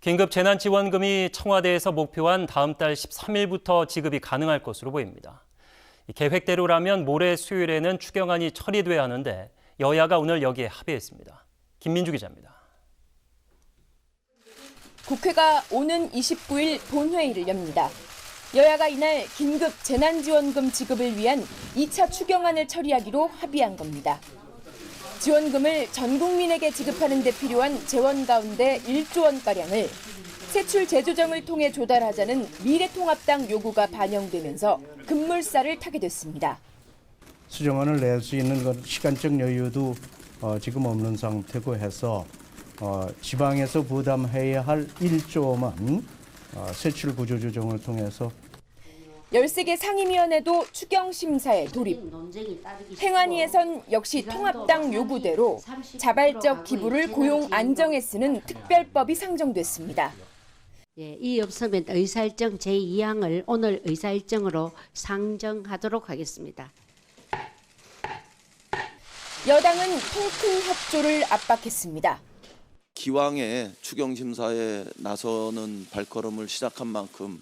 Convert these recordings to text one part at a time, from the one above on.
긴급 재난지원금이 청와대에서 목표한 다음 달 13일부터 지급이 가능할 것으로 보입니다. 이 계획대로라면 모레 수요일에는 추경안이 처리돼야 하는데 여야가 오늘 여기에 합의했습니다. 김민주 기자입니다. 국회가 오는 29일 본회의를 엽니다. 여야가 이날 긴급 재난지원금 지급을 위한 2차 추경안을 처리하기로 합의한 겁니다. 지원금을 전 국민에게 지급하는 데 필요한 재원 가운데 1조 원가량을 세출 재조정을 통해 조달하자는 미래통합당 요구가 반영되면서 급물살을 타게 됐습니다. 수정안을 낼 수 있는 것 시간적 여유도 어, 지금 없는 상태고 해서 어, 지방에서 부담해야 할 1조만 어, 세출 구조 조정을 통해서 13개 상임위원회도 추경 심사에 돌입. 행안위에선 역시 통합당 요구대로 자발적 기부를 고용 안정에 쓰는 특별법이 상정됐습니다. 예, 이 없으면 의사일정 제2항을 오늘 의사일정으로 상정하도록 하겠습니다. 여당은 통큰 협조를 압박했습니다. 기왕에 추경 심사에 나서는 발걸음을 시작한 만큼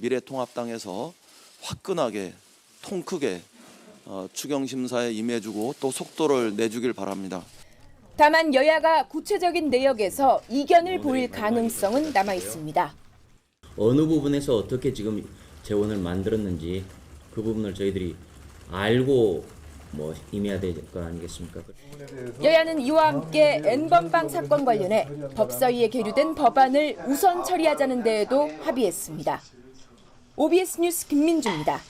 미래통합당에서 화끈하게 통 크게 어, 추경 심사에 임해주고 또 속도를 내주길 바랍니다. 다만 여야가 구체적인 내역에서 이견을 보일 가능성은 남아 있습니다. 어느 부분에서 어떻게 지금 재원을 만들었는지 그 부분을 저희들이 알고 뭐 임해야 될 거 아니겠습니까? 여야는 이와 함께 N번방 사건 관련해 법사위에 계류된 법안을 우선 처리하자는 데에도 합의했습니다. OBS 뉴스 김민주입니다.